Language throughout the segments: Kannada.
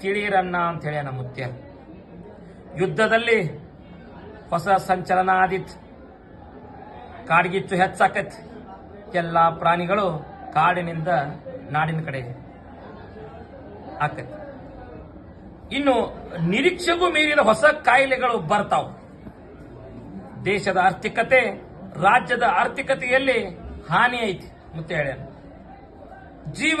ತಿಳಿಯಿರನ್ನ ಅಂತ ಹೇಳ್ಯಾನ ಮುತ್ಯ. ಯುದ್ಧದಲ್ಲಿ ಹೊಸ ಸಂಚಲನ ಆದಿತ್ತು ಕಾಡ್ಗಿಚ್ಚು ಹೆಚ್ಚಾಕತ್. ಎಲ್ಲ ಪ್ರಾಣಿಗಳು ಕಾಡಿನಿಂದ ನಾಡಿನ ಕಡೆ ಆಕತ್. ಇನ್ನು ನಿರೀಕ್ಷೆಗೂ ಮೀರಿದ ಹೊಸ ಕಾಯಿಲೆಗಳು ಬರ್ತಾವ. ದೇಶದ ಆರ್ಥಿಕತೆ, ರಾಜ್ಯದ ಆರ್ಥಿಕತೆಯಲ್ಲಿ ಹಾನಿ ಐತಿ ಮುತ್ತೆ ಹೇಳ್ಯಾನ. ಜೀವ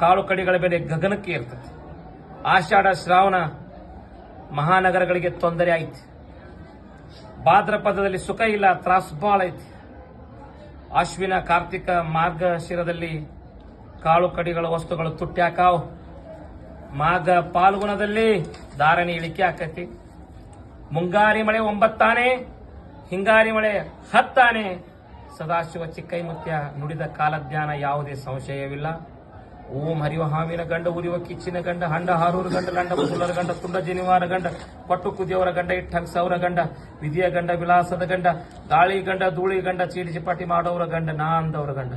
ಕಾಳು ಕಡಿಗಳ ಬೆಲೆ ಗಗನಕ್ಕೆ ಇರ್ತದೆ ಆಷಾಢ, ಶ್ರಾವಣ ಮಹಾನಗರಗಳಿಗೆ ತೊಂದರೆ ಐತಿ ಭಾದ್ರಪದದಲ್ಲಿ ಸುಖ ಇಲ್ಲ, ತ್ರಾಸು ಭಾಳ ಐತಿ. ಅಶ್ವಿನ, ಕಾರ್ತಿಕ ಮಾರ್ಗಶಿರದಲ್ಲಿ ಕಾಳು ಕಡಿಗಳ ವಸ್ತುಗಳು ತುಟ್ಟಿ ಹಾಕಾವ್. ಮಾಘ ಪಾಲ್ಗುಣದಲ್ಲಿ ಧಾರಣೆ ಇಳಿಕೆ ಆಕತಿ. ಮುಂಗಾರಿ ಮಳೆ ಒಂಬತ್ತಾನೆ, ಹಿಂಗಾರಿ ಮಳೆ ಹತ್ತಾನೆ. ಸದಾಶಿವ ಚಿಕ್ಕೈ ಮುತ್ಯ ನುಡಿದ ಕಾಲಜ್ಞಾನ ಯಾವುದೇ ಸಂಶಯವಿಲ್ಲ. ಓಂ ಹರಿವ ಹಾವಿನ ಗಂಡ ಉರಿವ ಕಿಚ್ಚಿನ ಗಂಡ, ಹಂಡ ಹಾರೂರು ಗಂಡ, ಲಂಡ ಮುಸುಲರ ಗಂಡ, ತುಂಡ ಜನಿವಾರ ಗಂಡ, ಪಟ್ಟು ಕುದಿಯವರ ಗಂಡ ಇಟ್ಟಂಗ್ ಸೌರ ಗಂಡ, ವಿಧಿಯ ಗಂಡ ವಿಲಾಸದ ಗಂಡ, ಗಾಳಿ ಗಂಡ, ಧೂಳಿ ಗಂಡ ಚೀಟಿ ಚಿಪಾಟಿ ಮಾಡೋರ ಗಂಡ ನಾ ಅಂದವರ ಗಂಡ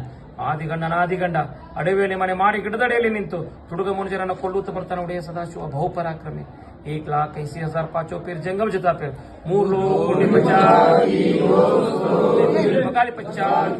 ಆದಿಗಂಡ ನಾದಿಗಂಡ ಅಡವೇಲಿ ಮನೆ ಮಾಡಿ ಗಿಡದಡೆಯಲ್ಲಿ ನಿಂತು ತುಡುಗ ಮುನುಜರನ್ನು ಕೊಲ್ಲುತ್ತ ಬರ್ತಾನೆ ಒಡೆಯ ಸದಾಶಿವ ಬಹುಪರಾಕ್ರಮಿ. एक लाख ऐसी हज़ार पाँचों फिर जंगम जता फिर मूर लो कोटि पचास पचास